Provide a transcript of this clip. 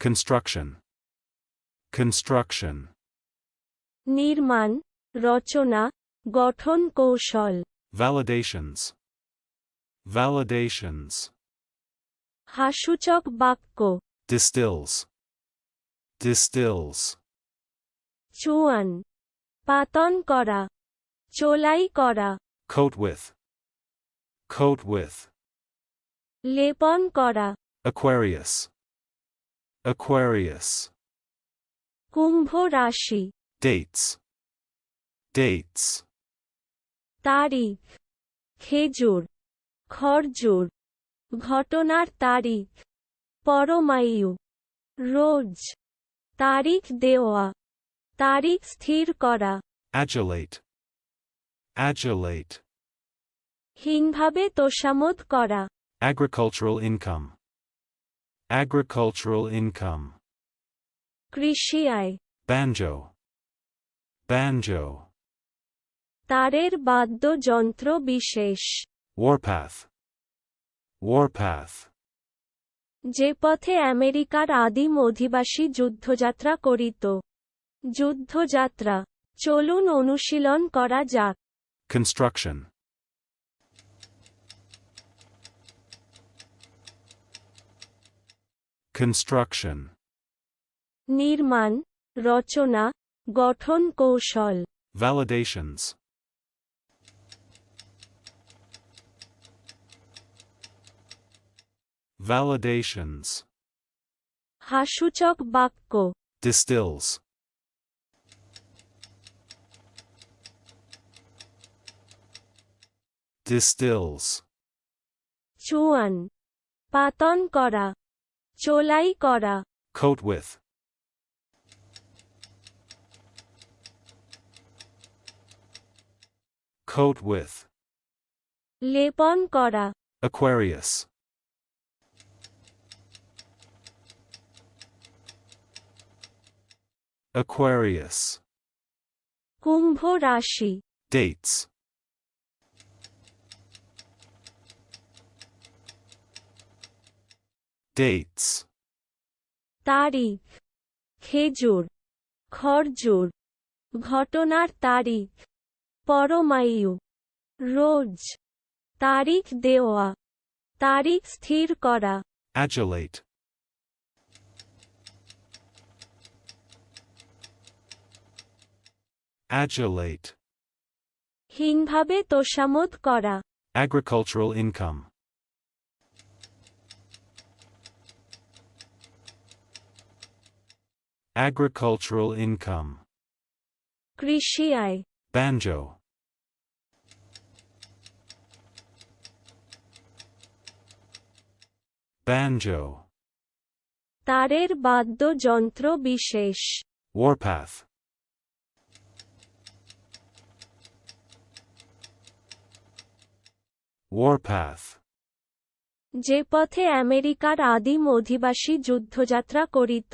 Construction. Construction. নির্মাণ রচনা গঠন কৌশল Validations. Validations. হাসূচক বাক্য Distills. Distills. চুয়ান পাতন করা চোলাই করা Coat with. Coat with. লেপন করা Aquarius. Aquarius. কুম্ভ রাশি Dates. Dates. তারিখ খেজুর খরজুর ঘটনার তারিখ পরমায়ু রোজ তারিখ দেওয়া তারিখ স্থির করা Adulate. Adulate. হীনভাবে তোষামোদ করা Agricultural income. Agricultural income. কৃষি আয় Banjo. Banjo. তারের বাদ্যযন্ত্র বিশেষ Warpath. Warpath. যে পথে আমেরিকার আদিম অধিবাসী যুদ্ধযাত্রা করিত যুদ্ধযাত্রা চলুন অনুশীলন করা যাক Construction. Construction. নির্মাণ রচনা গঠন কৌশল Validations. Validations. হাসূচক বাক্য Distills. Distills. চুয়ান পাতন করা চোলাই করা Coat with. Coat with. লেপন করা Aquarius. Aquarius. কুম্ভ রাশি Dates. Dates. তারিখ খেজুর খরজুর ঘটনার তারিখ পরমায়ু রোজ তারিখ দেওয়া তারিখ স্থির করা Adulate. Adulate. হীনভাবে তোষামোদ করা Agricultural income. Agricultural income. কৃষি আয় Banjo. Banjo. তারের বাদ্যযন্ত্র বিশেষ Warpath. Warpath. যে পথে আমেরিকার আদিম অধিবাসী যুদ্ধযাত্রা করিত